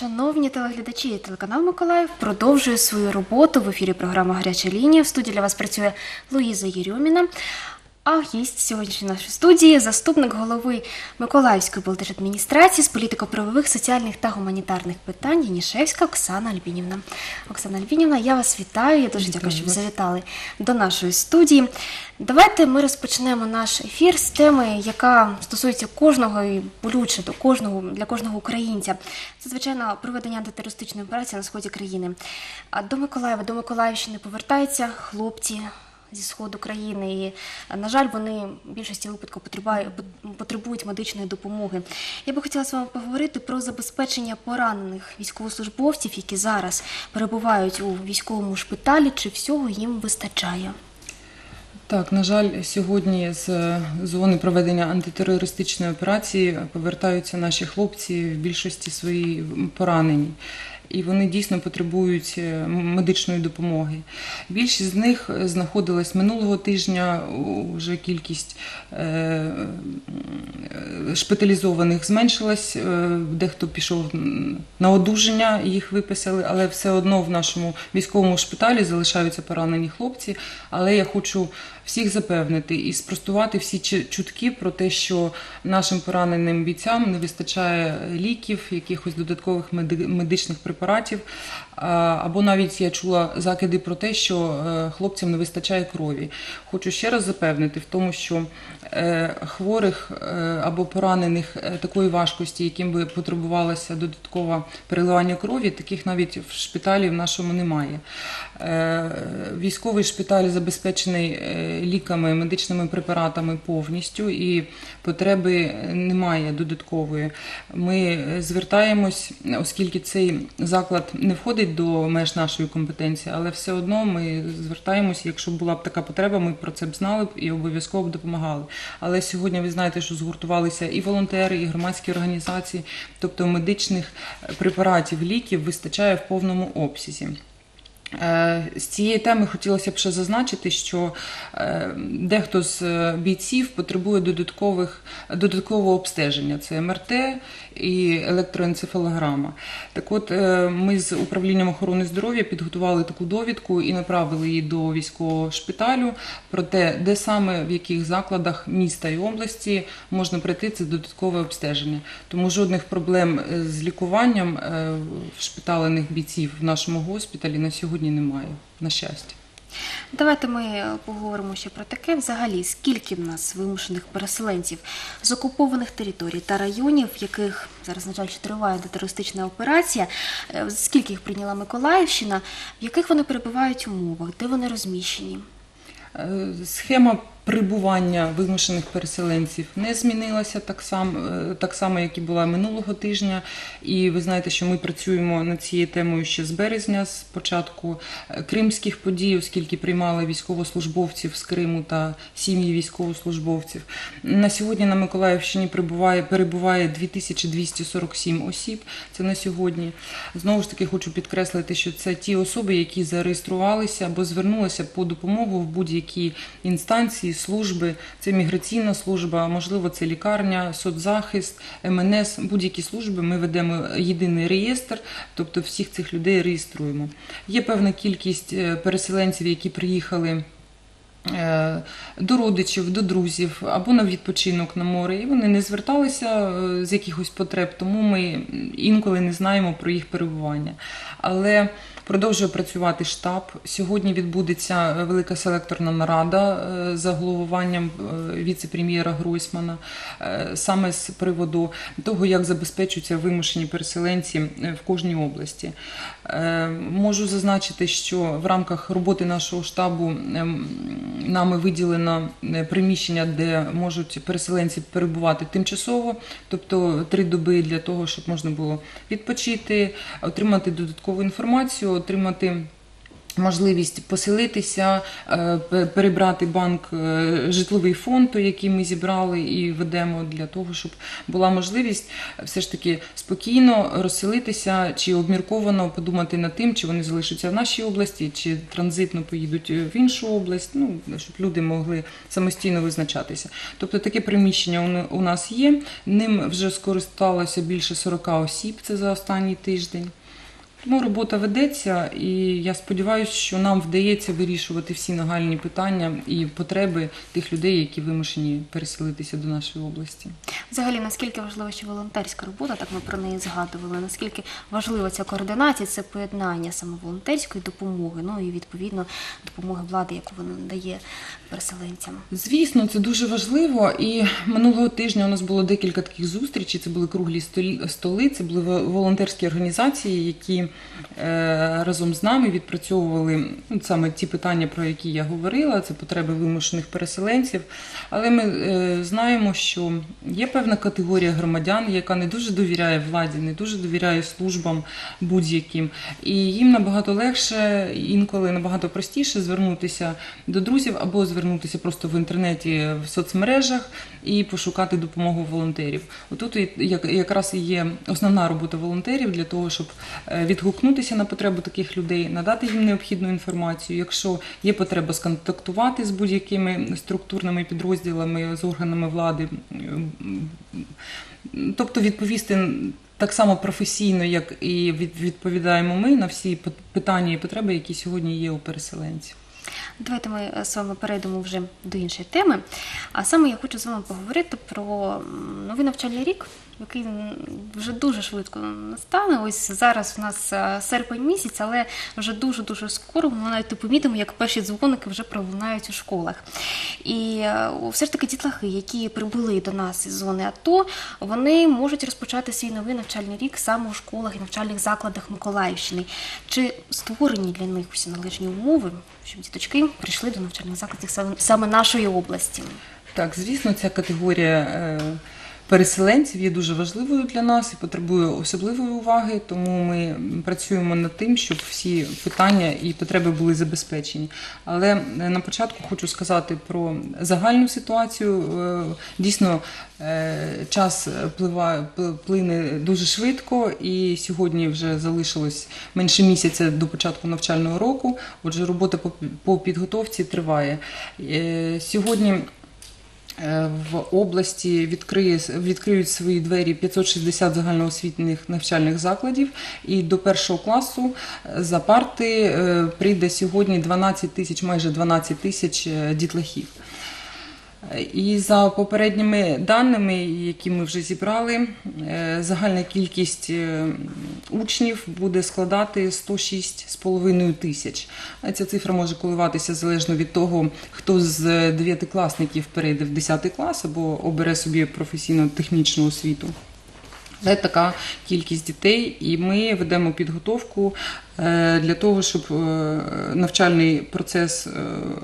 шановні телеглядачі. Телеканал Миколаїв продовжує свою роботу в ефірі програма Гаряча лінія. В студії для вас працює Луїза Єрьоміна. А гість сьогоднішньої нашої студії заступник голови Миколаївської облдержадміністрації з політико-правових, соціальних та гуманітарних питань Янішевська Оксана Альбінівна. Оксана Альбінівна, я вас вітаю. Я дуже дякую, що ви завітали до нашої студії. Давайте ми розпочнемо наш ефір з теми, яка стосується кожного і болюче до кожного для кожного українця. Це звичайно проведення антитерористичної операції на сході країни. А до Миколаєва, до Миколаївщини повертаються хлопці. Зі сходу країни, і на жаль, вони в більшості випадків потребують, медичної допомоги. Я би хотіла з вами поговорити про забезпечення поранених військовослужбовців, які зараз перебувають у військовому шпиталі. Чи всього їм вистачає? Так, на жаль, сьогодні з зони проведення антитерористичної операції повертаються наші хлопці в більшості свої поранені. І вони дійсно потребують е, медичної допомоги. Більшість з них знаходилась минулого тижня. Вже кількість е, шпиталізованих зменшилась. е, Дехто пішов на одужання, їх виписали, але все одно в нашому військовому шпиталі залишаються поранені хлопці. Але я хочу всіх запевнити і спростувати всі чутки про те, що нашим пораненим бійцям не вистачає ліків, якихось додаткових меди- медичних препаратів. Або навіть я чула закиди про те, що е, хлопцям не вистачає крові. Хочу ще раз запевнити в тому, що е, хворих е, або поранених такої важкості, яким би потребувалося додаткове переливання крові, таких навіть в шпиталі в нашому немає. Військовий шпиталь забезпечений ліками, медичними препаратами повністю і потреби немає додаткової. Ми звертаємось, оскільки цей заклад не входить до меж нашої компетенції, але все одно ми звертаємось, якщо була б така потреба, ми про це б знали б і обов'язково б допомагали. Але сьогодні ви знаєте, що згуртувалися і волонтери, і громадські організації, тобто медичних препаратів, ліків вистачає в повному обсязі. Е, З цієї теми хотілося б ще зазначити, що е, дехто з е, бійців потребує додаткових, додаткового обстеження. Це МРТ і електроенцефалограма. Так от е, ми з управлінням охорони здоров'я підготували таку довідку і направили її до військового шпиталю про те, де саме в яких закладах міста і області можна пройти це додаткове обстеження. Тому жодних проблем е, з лікуванням е, в шпиталених бійців в нашому госпіталі на сьогодні немає. На щастя. Давайте ми поговоримо ще про таке. Взагалі, скільки в нас вимушених переселенців з окупованих територій та районів, в яких зараз, на жаль, триває терористична операція, е, скільки їх прийняла Миколаївщина, в яких вони перебувають умовах, де вони розміщені? Е, Схема прибування вимушених переселенців не змінилася так само, е, так само, як і була минулого тижня. І ви знаєте, що ми працюємо над цією темою ще з березня, з початку е, кримських подій, оскільки приймали військовослужбовців з Криму та сім'ї військовослужбовців. На сьогодні на Миколаївщині прибуває, перебуває 2247 осіб. Це на сьогодні. Знову ж таки, хочу підкреслити, що це ті особи, які зареєструвалися або звернулися по допомогу в будь-які інстанції, служби. Це міграційна служба, можливо, це лікарня, соцзахист, МНС, будь-які служби. Ми ведемо єдиний реєстр, тобто всіх цих людей реєструємо. Є певна кількість е, переселенців, які приїхали. е, До родичів, до друзів або на відпочинок на море, і вони не зверталися е, з якихось потреб, тому ми інколи не знаємо про їх перебування. Але продовжує працювати штаб. Сьогодні відбудеться велика селекторна нарада е, за головуванням е, віце-прем'єра Гройсмана, е, саме з приводу того, як забезпечуються вимушені переселенці е, в кожній області. Е, Можу зазначити, що в рамках роботи нашого штабу ем, нами виділено е, приміщення, де можуть переселенці перебувати тимчасово, тобто три доби для того, щоб можна було відпочити, отримати додаткову інформацію, отримати Можливість поселитися, е, перебрати банк е, житловий фонд, який ми зібрали і ведемо для того, щоб була можливість все ж таки спокійно розселитися чи обмірковано подумати над тим, чи вони залишаться в нашій області, чи транзитно поїдуть в іншу область. Ну щоб люди могли самостійно визначатися. Тобто таке приміщення у нас є. Ним вже скористалося більше 40 осіб. Це за останній тиждень. Тому робота ведеться, і я сподіваюся, що нам вдається вирішувати всі нагальні питання і потреби тих людей, які вимушені переселитися до нашої області. Взагалі, наскільки важлива ще волонтерська робота, так ми про неї згадували. Наскільки важлива ця координація, це поєднання саме волонтерської допомоги, ну і відповідно допомоги влади, яку вона надає переселенцям. Звісно, це дуже важливо. І минулого тижня у нас було декілька таких зустрічей. Це були круглі столи, це були волонтерські організації, які разом з нами відпрацьовували ну, саме ті питання, про які я говорила. Це потреби вимушених переселенців. Але ми е, знаємо, що є певна категорія громадян, яка не дуже довіряє владі, не дуже довіряє службам будь-яким. І їм набагато легше, інколи набагато простіше звернутися до друзів або звернутися просто в інтернеті в соцмережах і пошукати допомогу волонтерів. Отут якраз і є основна робота волонтерів для того, щоб е, відгукнутися на потребу таких людей, надати їм необхідну інформацію. Якщо є потреба сконтактувати з будь-якими структурними підрозділами, з органами влади, тобто відповісти так само професійно, як і відповідаємо ми на всі питання і потреби, які сьогодні є у переселенців. Давайте ми з вами перейдемо вже до іншої теми. А саме я хочу з вами поговорити про новий навчальний рік, який вже дуже швидко настане. Ось зараз у нас е, серпень місяць, але вже дуже дуже скоро ми навіть не помітимо, як перші дзвоники вже пролунають у школах. І е, все ж таки дітлахи, які прибули до нас із зони АТО, вони можуть розпочати свій новий навчальний рік саме у школах і навчальних закладах Миколаївщини. Чи створені для них усі належні умови, щоб діточки прийшли до навчальних закладів саме- нашої області? Так, звісно, ця категорія е, переселенців є дуже важливою для нас і потребує особливої уваги, тому ми працюємо над тим, щоб всі питання і потреби були забезпечені. Але е, на початку хочу сказати про загальну ситуацію. Е, Дійсно, е, час пливає, плине дуже швидко, і сьогодні вже залишилось менше місяця до початку навчального року. Отже, робота по, підготовці триває. Сьогодні В області відкриє, відкриють свої двері 560 загальноосвітніх навчальних закладів, і до першого класу е, за парти е, прийде сьогодні 12 тисяч, майже 12 тисяч е, дітлахів. І за попередніми даними, які ми вже зібрали, е, загальна кількість е, учнів буде складати 106,5 тисяч. Ця цифра може коливатися залежно від того, хто з дев'ятикласників перейде в 10 клас або обере собі професійно-технічну освіту. Але така кількість дітей, і ми ведемо підготовку е, для того, щоб навчальний процес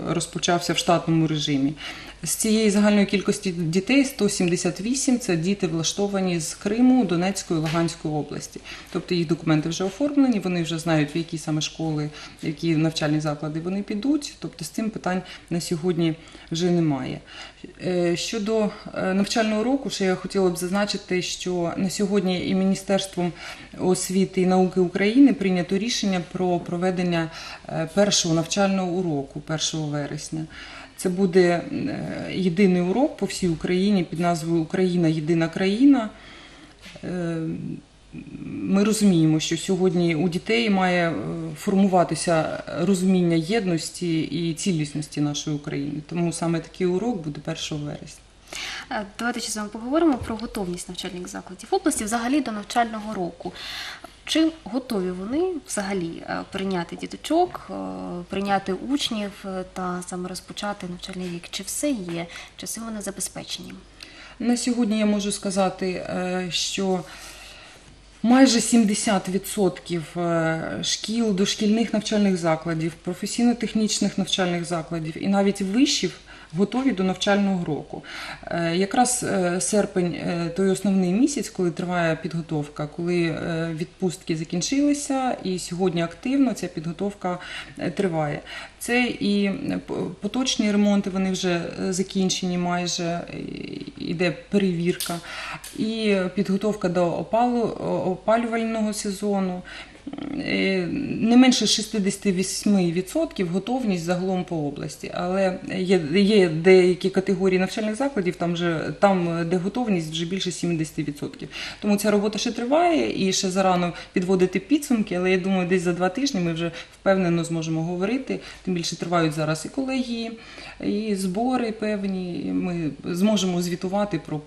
розпочався в штатному режимі. З цієї загальної кількості дітей 178 – це діти влаштовані з Криму, Донецької, Луганської області. Тобто їх документи вже оформлені, вони вже знають, в які саме школи, які навчальні заклади вони підуть. Тобто з цим питань на сьогодні вже немає. Е, Щодо е, навчального року, ще я хотіла б зазначити, що на сьогодні і Міністерством освіти і науки України прийнято рішення про проведення е, першого навчального уроку 1 вересня. Це буде е, єдиний урок по всій Україні під назвою Україна єдина країна. Е, Ми розуміємо, що сьогодні у дітей має е, формуватися розуміння єдності і цілісності нашої України. Тому саме такий урок буде 1 вересня. Давайте ще з вами поговоримо про готовність навчальних закладів області взагалі до навчального року. Чи готові вони взагалі е, прийняти діточок, е, прийняти учнів е, та саме розпочати навчальний рік? Чи все є, чи все вони забезпечені? На сьогодні я можу сказати, що майже 70% е, шкіл, дошкільних навчальних закладів, професійно-технічних навчальних закладів і навіть вишів готові до навчального року. Е, Якраз е, серпень е, той основний місяць, коли триває підготовка, коли відпустки закінчилися, і сьогодні активно ця підготовка триває. Це і е, поточні ремонти, вони вже е, закінчені майже, іде перевірка, і підготовка до опалу, опалювального сезону. Е, Не менше 68% готовність загалом по області, але є, є деякі категорії навчальних закладів, там, вже, там, де готовність вже більше 70%. Тому ця робота ще триває і ще зарано підводити підсумки, але я думаю, десь за два тижні ми вже впевнено зможемо говорити. Тим більше тривають зараз і колегії, і збори певні. Ми зможемо звітувати про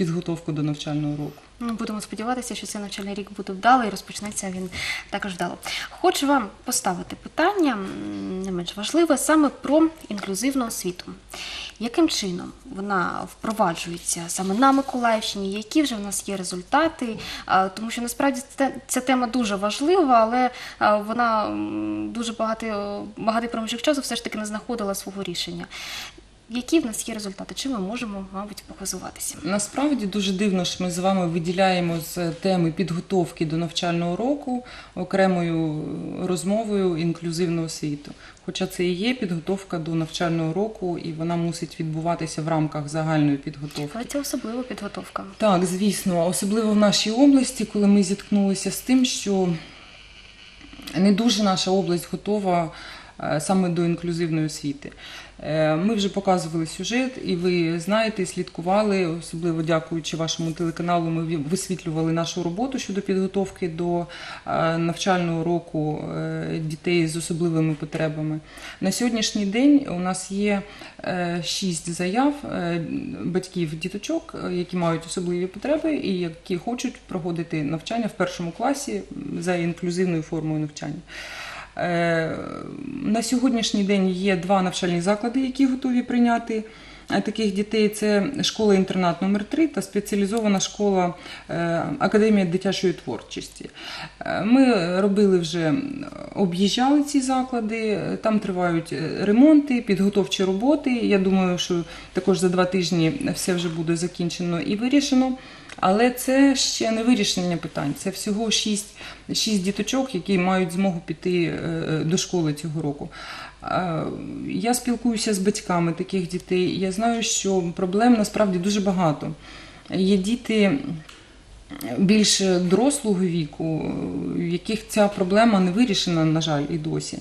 підготовку до навчального року. Ну, будемо сподіватися, що цей навчальний рік буде вдалий і розпочнеться він також вдало. Хочу вам поставити питання не менш важливе саме про інклюзивну освіту. Яким чином вона впроваджується саме на Миколаївщині? Які вже в нас є результати? Тому що насправді ця тема дуже важлива, але вона дуже багато, багатий проміжок часу все ж таки не знаходила свого рішення. Які в нас є результати? Чим ми можемо, мабуть, похизуватися? Насправді дуже дивно, що ми з вами виділяємо з теми підготовки до навчального року окремою розмовою інклюзивну освіту. Хоча це і є підготовка до навчального року, і вона мусить відбуватися в рамках загальної підготовки. Але це особлива підготовка. Так, звісно, особливо в нашій області, коли ми зіткнулися з тим, що не дуже наша область готова саме до інклюзивної освіти. Е, Ми вже показували сюжет, і ви знаєте, слідкували, особливо дякуючи вашому телеканалу, ми висвітлювали нашу роботу щодо підготовки до е, навчального року е, дітей з особливими потребами. На сьогоднішній день у нас є е, шість заяв е, батьків діточок, е, які мають особливі потреби і які хочуть проходити навчання в першому класі за інклюзивною формою навчання. Е, На сьогоднішній день є два навчальні заклади, які готові прийняти е, таких дітей. Це школа-інтернат номер 3 та спеціалізована школа е, Академія дитячої творчості. Ми робили вже об'їжджали ці заклади, там тривають ремонти, підготовчі роботи. Я думаю, що також за два тижні все вже буде закінчено і вирішено. Але це ще не вирішення питань. Це всього шість, шість діточок, які мають змогу піти е, до школи цього року. Е, Я спілкуюся з батьками таких дітей. Я знаю, що проблем насправді дуже багато. Є діти більш дорослого віку, в яких ця проблема не вирішена, на жаль, і досі.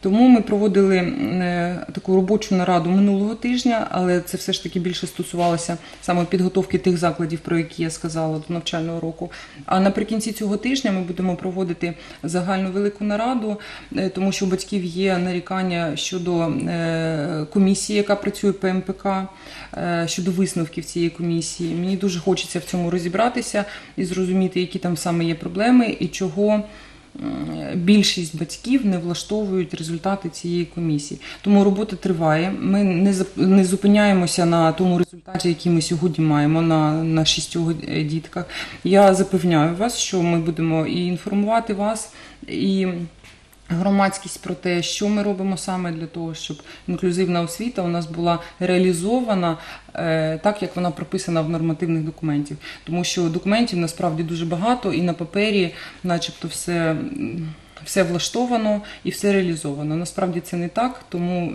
Тому ми проводили е, таку робочу нараду минулого тижня, але це все ж таки більше стосувалося саме підготовки тих закладів, про які я сказала до навчального року. А наприкінці цього тижня ми будемо проводити загальну велику нараду, е, тому що у батьків є нарікання щодо е, комісії, яка працює ПМПК, щодо висновків цієї комісії. Мені дуже хочеться в цьому розібратися і зрозуміти, які там саме є проблеми і чого. Більшість батьків не влаштовують результати цієї комісії. Тому робота триває. Ми не не зупиняємося на тому результаті, який ми сьогодні маємо на, на шістьох дітках. Я запевняю вас, що ми будемо і інформувати вас, і громадськість про те, що ми робимо саме для того, щоб інклюзивна освіта у нас була реалізована е, так, як вона прописана в нормативних документів. Тому що документів насправді дуже багато, і на папері, начебто, все. Все влаштовано і все реалізовано. Насправді це не так, тому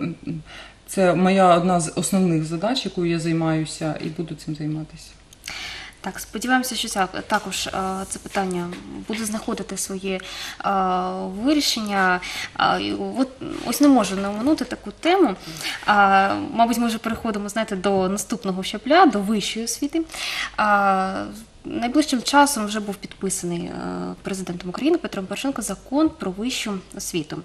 це моя одна з основних задач, якою я займаюся, і буду цим займатися. Так, сподіваємося, що ця, також е, це питання буде знаходити своє е, вирішення. От, ось не можу не оминути таку тему. Мабуть, ми вже переходимо знаєте, до наступного щапля, до вищої освіти. Найближчим часом вже був підписаний е, президентом України Петром Порошенко закон про вищу освіту.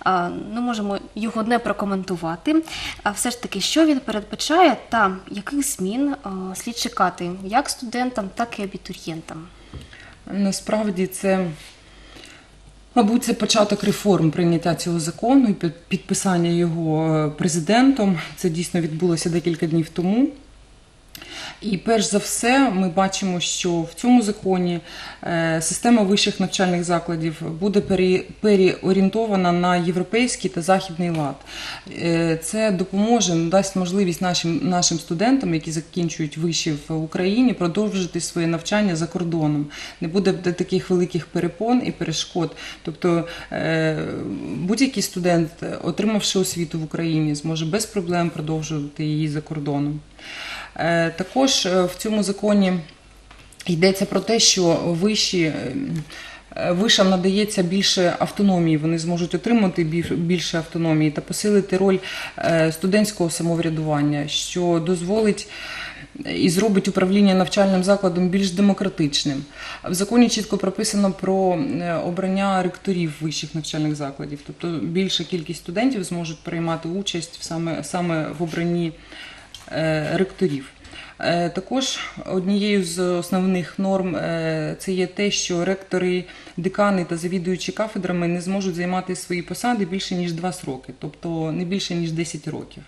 А, Не можемо його не прокоментувати. А все ж таки, що він передбачає та яких змін е, слід чекати як студентам, так і абітурієнтам. Насправді це, мабуть, це початок реформ прийняття цього закону і підписання його е, президентом. Це дійсно відбулося декілька днів тому. І перш за все, ми бачимо, що в цьому законі е, система вищих навчальних закладів буде переорієнтована на європейський та західний лад. Е, Це допоможе, дасть можливість нашим, нашим студентам, які закінчують виші в Україні, продовжити своє навчання за кордоном. Не буде таких великих перепон і перешкод. Тобто е, будь-який студент, отримавши освіту в Україні, зможе без проблем продовжувати її за кордоном. Е, Також е, в цьому законі йдеться про те, що вищі. е, Вишам надається більше автономії, вони зможуть отримати більш- більше автономії та посилити роль студентського самоврядування, що дозволить і зробить управління навчальним закладом більш демократичним. В законі чітко прописано про обрання ректорів вищих навчальних закладів, тобто більша кількість студентів зможуть приймати участь саме, в обранні ректорів. Е, Також однією з основних норм е, це є те, що ректори, декани та завідуючі кафедрами не зможуть займати свої посади більше ніж два сроки, тобто не більше ніж 10 років.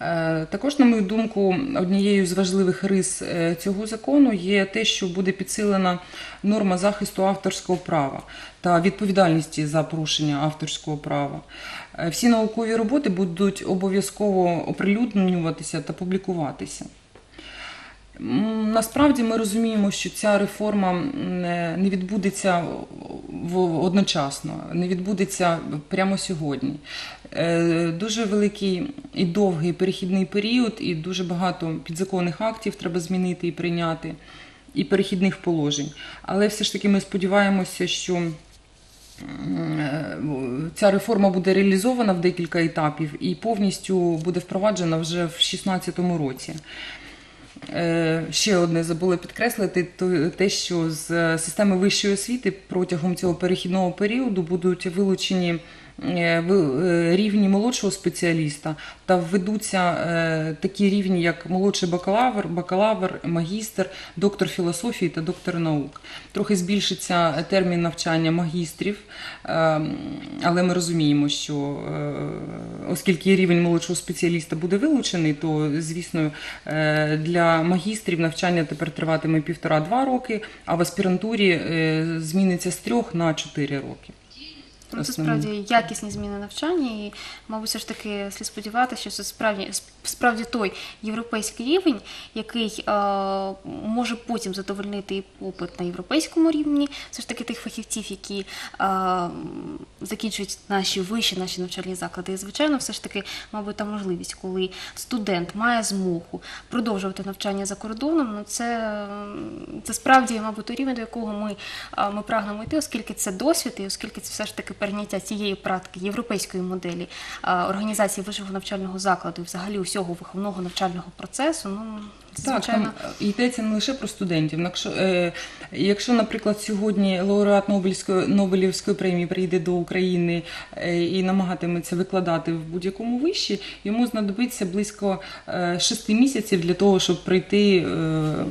Е, Також, на мою думку, однією з важливих рис е, цього закону є те, що буде підсилена норма захисту авторського права та відповідальності за порушення авторського права. Е, Всі наукові роботи будуть обов'язково оприлюднюватися та публікуватися. Насправді ми розуміємо, що ця реформа е, не відбудеться одночасно, не відбудеться прямо сьогодні. Е, Дуже великий і довгий перехідний період, і дуже багато підзаконних актів треба змінити і прийняти, і перехідних положень. Але все ж таки ми сподіваємося, що ця реформа буде реалізована в декілька етапів і повністю буде впроваджена вже в 2016 році. Е, Ще одне забула підкреслити, те, що з системи вищої освіти протягом цього перехідного періоду будуть вилучені е, ви- е, рівні молодшого спеціаліста та введуться е, такі рівні, як молодший бакалавр, бакалавр, магістр, доктор філософії та доктор наук. Трохи збільшиться термін навчання магістрів, е, але ми розуміємо, що е, оскільки рівень молодшого спеціаліста буде вилучений, то звісно е, для магістрів навчання тепер триватиме півтора-два роки, а в аспірантурі е, зміниться з трьох на чотири роки. Ну, це справді якісні зміни навчання, і, мабуть, все ж таки слід сподіватися, що це справді справді той європейський рівень, який е, може потім задовольнити і попит на європейському рівні, все ж таки тих фахівців, які е, закінчують наші вищі, наші навчальні заклади. І, звичайно, все ж таки, мабуть, та можливість, коли студент має змогу продовжувати навчання за кордоном, ну це, це справді, мабуть, той рівень, до якого ми, а, ми прагнемо йти, оскільки це досвід, і оскільки це все ж таки перейняття цієї практики європейської моделі організації вищого навчального закладу і взагалі усього виховного навчального процесу. Ну Так, там йдеться не лише про студентів. Якщо, е, якщо наприклад, сьогодні лауреат Нобелівської, Нобелівської премії прийде до України е, і намагатиметься викладати в будь-якому виші, йому знадобиться близько е, місяців для того, щоб пройти е,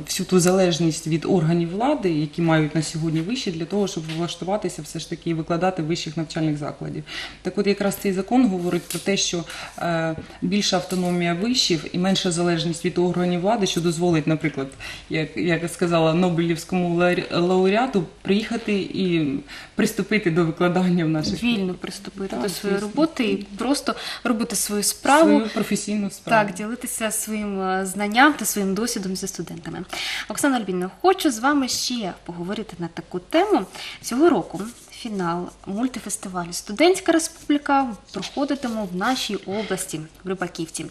всю ту залежність від органів влади, які мають на сьогодні виші, для того, щоб влаштуватися все ж таки і викладати в вищих навчальних закладів. Так от якраз цей закон говорить про те, що е, більша автономія вишів і менша залежність від органів влади, що дозволить, наприклад, як, як я сказала, Нобелівському лауре- лауреату приїхати і приступити до викладання в наших Вільно приступити Так, до своєї звісно. роботи і просто робити свою справу, свою професійну справу. Так, ділитися своїм е, знанням та своїм досвідом зі студентами. Оксана Альбіна, хочу з вами ще поговорити на таку тему. Цього року фінал мультифестивалю Студентська республіка проходитиме в нашій області, в Рибаківці.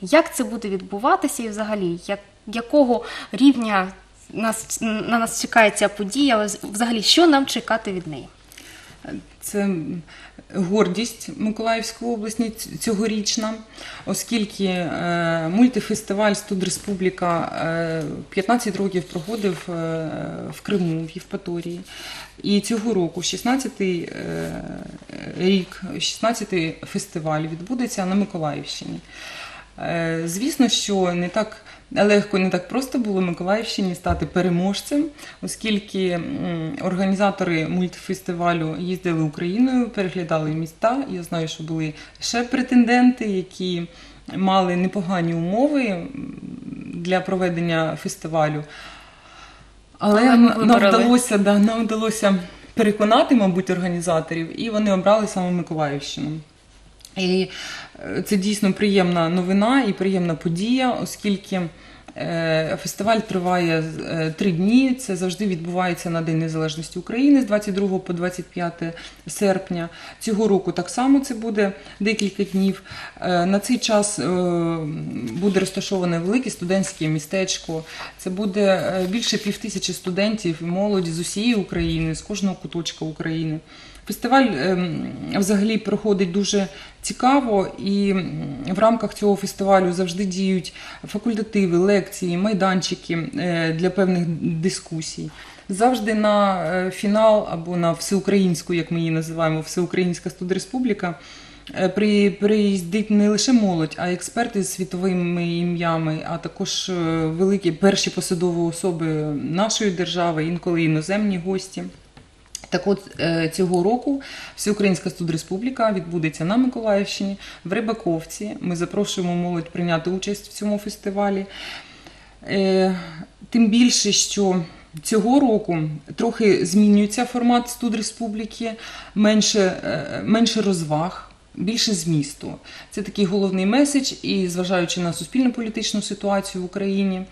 Як це буде відбуватися і взагалі, як, якого рівня нас, на нас чекає ця подія, взагалі, що нам чекати від неї? Це гордість Миколаївської області цьогорічна, оскільки е, мультифестиваль Студреспубліка е, 15 років проходив е, в Криму, в Євпаторії. І цього року, 16-й е, рік, 16-й фестиваль відбудеться на Миколаївщині. Е, Звісно, що не так легко, не так просто було Миколаївщині стати переможцем, оскільки організатори мультифестивалю їздили Україною, переглядали міста. Я знаю, що були ще претенденти, які мали непогані умови. для проведення фестивалю. Але, Але нам вдалося, да, нам вдалося переконати, мабуть, організаторів, і вони обрали саме Миколаївщину. І е, це дійсно приємна новина і приємна подія, оскільки е, фестиваль триває е, три дні. Це завжди відбувається на День Незалежності України з 22 по 25 серпня. Цього року так само це буде декілька днів. На цей час буде розташоване велике студентське містечко. Це буде більше півтисячі студентів і молоді з усієї України, з кожного куточка України. Фестиваль ем, взагалі проходить дуже цікаво, і в рамках цього фестивалю завжди діють факультативи, лекції, майданчики е, для певних дискусій. Завжди на е, фінал або на всеукраїнську, як ми її називаємо, Всеукраїнська студреспубліка, е, приїздить не лише молодь, а експерти з світовими ім'ями, а також великі перші посадові особи нашої держави, інколи іноземні гості. Так от е, цього року Всеукраїнська студреспубліка відбудеться на Миколаївщині в Рибаковці. Ми запрошуємо молодь прийняти участь в цьому фестивалі. Е, Тим більше, що цього року трохи змінюється формат студреспубліки, менше, е, менше розваг. Більше змісту. Це такий головний меседж, і зважаючи на суспільно-політичну ситуацію в Україні,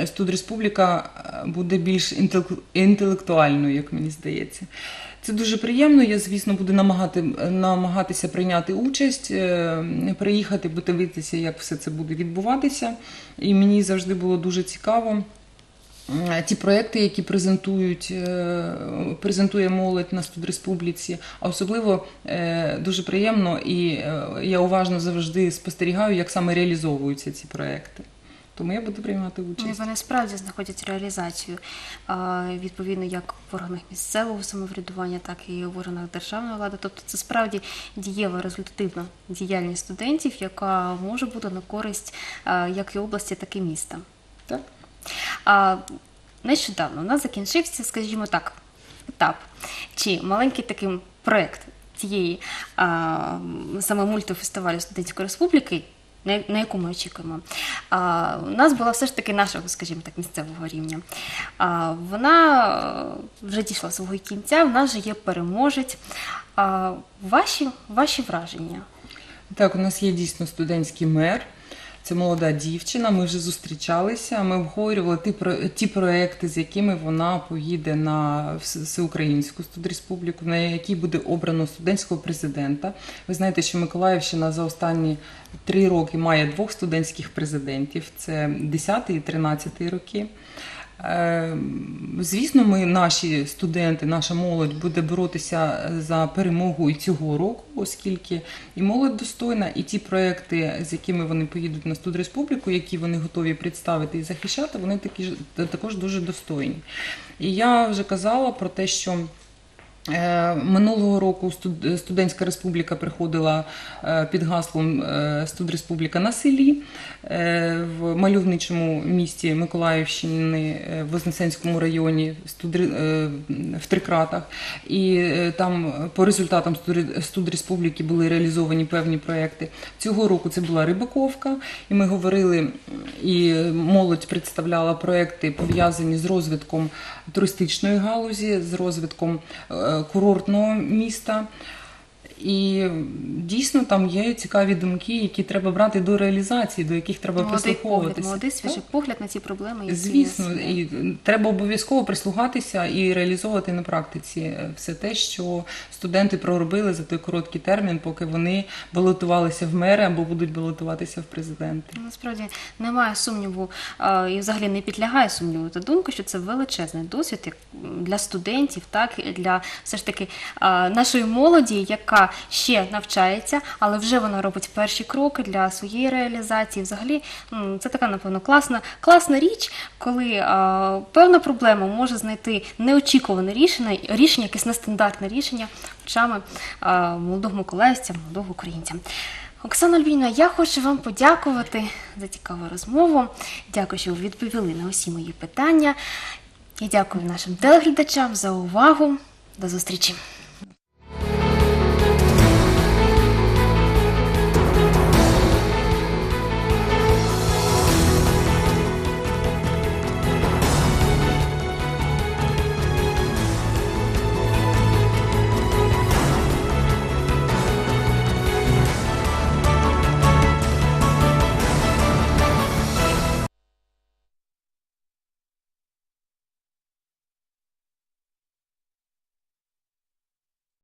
е, студреспубліка е, буде більш інтелек- інтелектуальною, як мені здається. Це дуже приємно. Я, звісно, буду намагати, намагатися прийняти участь, е, приїхати, подивитися, як все це буде відбуватися. І мені завжди було дуже цікаво. М, Ті проекти, які презентують, е, презентує молодь на студреспубліці, а особливо е, дуже приємно і е, я уважно завжди спостерігаю, як саме реалізовуються ці проекти. Тому я буду приймати Ну, участь. вони справді знаходять реалізацію відповідно як в органах місцевого самоврядування, так і в органах державної влади. Тобто це справді дієва результативна діяльність студентів, яка може бути на користь як і області, так і міста. Так? Нещодавно у нас закінчився, скажімо так, етап чи маленький такий проект цієї саме мультифестивалю студентської республіки. На яку ми очікуємо. А, у нас була все ж таки нашого, скажімо так, місцевого рівня. А, вона вже дійшла свого кінця, в нас же є переможець. А, ваші, ваші враження? Так, у нас є дійсно студентський мер. Це молода дівчина. Ми вже зустрічалися. Ми обговорювали ті, про- ті проекти, з якими вона поїде на вс- всеукраїнську студреспубліку, на якій буде обрано студентського президента. Ви знаєте, що Миколаївщина за останні три роки має двох студентських президентів: це 10 і 13 роки. Е, Звісно, ми, наші студенти, наша молодь буде боротися за перемогу і цього року, оскільки і молодь достойна, і ті проекти, з якими вони поїдуть на студреспубліку, які вони готові представити і захищати, вони такі також дуже достойні. І я вже казала про те, що. Е, Минулого року студентська республіка приходила е, під гаслом е, Студреспубліка на селі в мальовничому місті Миколаївщини в Вознесенському районі в Трикратах. І там по результатам студ- студреспубліки були реалізовані певні проекти. Цього року це була Рибаковка, і ми говорили, і молодь представляла проекти пов'язані з розвитком туристичної галузі, з розвитком курортного міста. І дійсно там є цікаві думки, які треба брати до реалізації, до яких треба Молодий погляд, прислуховуватися. молодий свіжий погляд на ці проблеми. які Звісно, є. і треба обов'язково прислухатися і реалізовувати на практиці е, все те, що студенти проробили за той короткий термін, поки вони балотувалися в мери або будуть балотуватися в президенти. Ну, Насправді немає сумніву і взагалі не підлягає сумніву та думка, що це величезний досвід для студентів, так і для все ж таки нашої молоді, яка ще навчається, але вже вона робить перші кроки для своєї реалізації. Взагалі, це така напевно класна, класна річ, коли а, певна проблема може знайти неочікуване рішення, рішення, якесь нестандартне рішення очами а, молодого миколаївця, молодого українця. Оксана Львівна, я хочу вам подякувати за цікаву розмову. Дякую, що ви відповіли на усі мої питання. Я дякую нашим телеглядачам за увагу. До зустрічі!